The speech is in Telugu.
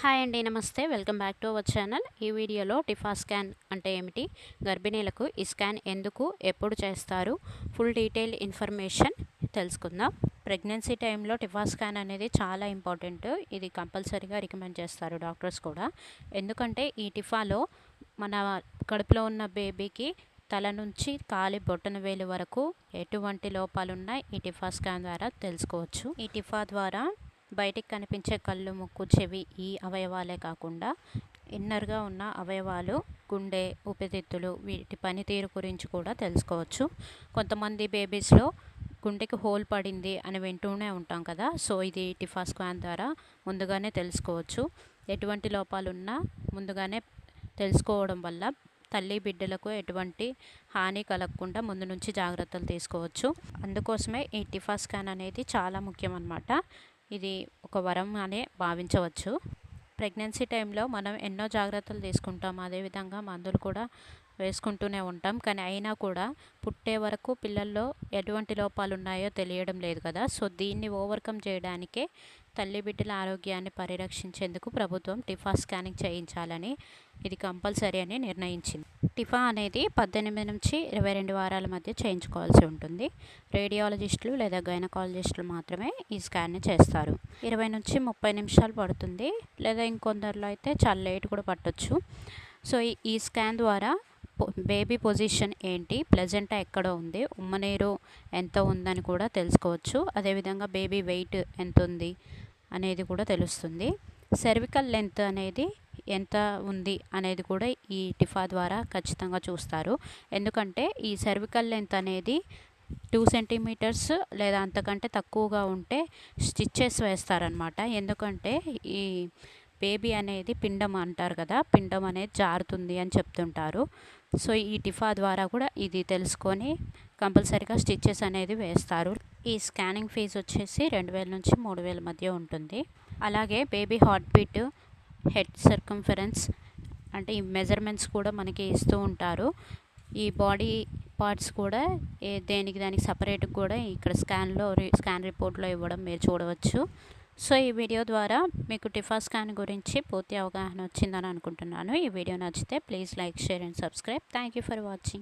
హాయ్ అండి నమస్తే. Welcome back to our channel. ఈ వీడియోలో టిఫా స్కాన్ అంటే ఏమిటి? గర్భిణీలకు ఈ స్కాన్ ఎందుకు ఎప్పుడు చేస్తారు? ఫుల్ డీటెయిల్ ఇన్ఫర్మేషన్ తెలుసుకుందాం. ప్రెగ్నెన్సీ టైంలో టిఫా స్కాన్ అనేది చాలా ఇంపార్టెంట్. ఇది కంపల్సరీగా రికమెండ్ చేస్తారు డాక్టర్స్ కూడా. ఎందుకంటే ఈ టిఫాలో మన కడుపులో ఉన్న బేబీకి తల నుంచి కాలి బొట్టన వేలు వరకు ఎటువంటి లోపాలున్నాయి ఈ టిఫా స్కాన్ ద్వారా తెలుసుకోవచ్చు. ఈ టిఫా ద్వారా బయటికి కనిపించే కళ్ళు ముక్కు చెవి ఈ అవయవాలే కాకుండా ఇన్నర్గా ఉన్న అవయవాలు గుండె ఊపిరితిత్తులు వీటి పనితీరు గురించి కూడా తెలుసుకోవచ్చు. కొంతమంది బేబీస్లో గుండెకి హోల్ పడింది అని వింటూనే ఉంటాం కదా సో ఇది టిఫా స్కాన్ ద్వారా ముందుగానే తెలుసుకోవచ్చు. ఎటువంటి లోపాలున్నా ముందుగానే తెలుసుకోవడం వల్ల తల్లి బిడ్డలకు ఎటువంటి హాని కలగకుండా ముందు నుంచి జాగ్రత్తలు తీసుకోవచ్చు. అందుకోసమే ఈ టిఫా స్కాన్ అనేది చాలా ముఖ్యం అన్నమాట ఇది ఒక వరం అనే భావించవచ్చు. ప్రెగ్నెన్సీ టైంలో మనం ఎన్నో జాగ్రత్తలు తీసుకుంటాం. అదేవిధంగా మందులు కూడా వేసుకుంటూనే ఉంటాం. కానీ అయినా కూడా పుట్టే వరకు పిల్లల్లో ఎటువంటి లోపాలు ఉన్నాయో తెలియడం లేదు కదా. సో దీన్ని ఓవర్కమ్ చేయడానికే తల్లి బిడ్డల ఆరోగ్యాన్ని పరిరక్షించేందుకు ప్రభుత్వం టిఫా స్కానింగ్ చేయించాలని ఇది కంపల్సరీ అని నిర్ణయించింది. టిఫా అనేది పద్దెనిమిది నుంచి ఇరవై రెండు వారాల మధ్య చేయించుకోవాల్సి ఉంటుంది. రేడియాలజిస్టులు లేదా గైనకాలజిస్టులు మాత్రమే ఈ స్కాన్ని చేస్తారు. ఇరవై నుంచి ముప్పై నిమిషాలు పడుతుంది లేదా ఇంకొందరిలో అయితే చాలా లేట్ కూడా పట్టొచ్చు. సో ఈ స్కాన్ ద్వారా బేబీ పొజిషన్ ఏంటి? ప్లెజెంటా ఎక్కడ ఉంది? ఉమ్మనీరు ఎంత ఉందని కూడా తెలుసుకోవచ్చు. అదేవిధంగా బేబీ వెయిట్ ఎంత ఉంది అనేది కూడా తెలుస్తుంది. సెర్వికల్ లెంత్ అనేది ఎంత ఉంది అనేది కూడా ఈ టిఫా ద్వారా ఖచ్చితంగా చూస్తారు. ఎందుకంటే ఈ సెర్వికల్ లెంత్ అనేది టూ సెంటీమీటర్స్ లేదా అంతకంటే తక్కువగా ఉంటే స్టిచ్చెస్ వేస్తారనమాట ఎందుకంటే ఈ బేబీ అనేది పిండం అంటారు కదా పిండం అనేది జారుతుంది అని చెప్తుంటారు. సో ఈ టిఫా ద్వారా కూడా ఇది తెలుసుకొని కంపల్సరీగా స్టిచ్చెస్ అనేది వేస్తారు. ఈ స్కానింగ్ ఫీజు వచ్చేసి రెండు వేల నుంచి మూడు వేల మధ్య ఉంటుంది. అలాగే baby heart beat head circumference అంటే ఈ మెజర్మెంట్స్ కూడా మనకి ఇస్తూ ఉంటారు. ఈ బాడీ పార్ట్స్ కూడా ఏ దేనికి దానికి సపరేట్గా కూడా ఇక్కడ స్కాన్లో స్కాన్ రిపోర్ట్లో ఇవ్వడం మీరు చూడవచ్చు. సో ఈ వీడియో ద్వారా మీకు టిఫా స్కాన్ గురించి పూర్తి అవగాహన వచ్చిందని అనుకుంటున్నాను. ఈ వీడియో నచ్చితే please like share and subscribe. Thank you for watching.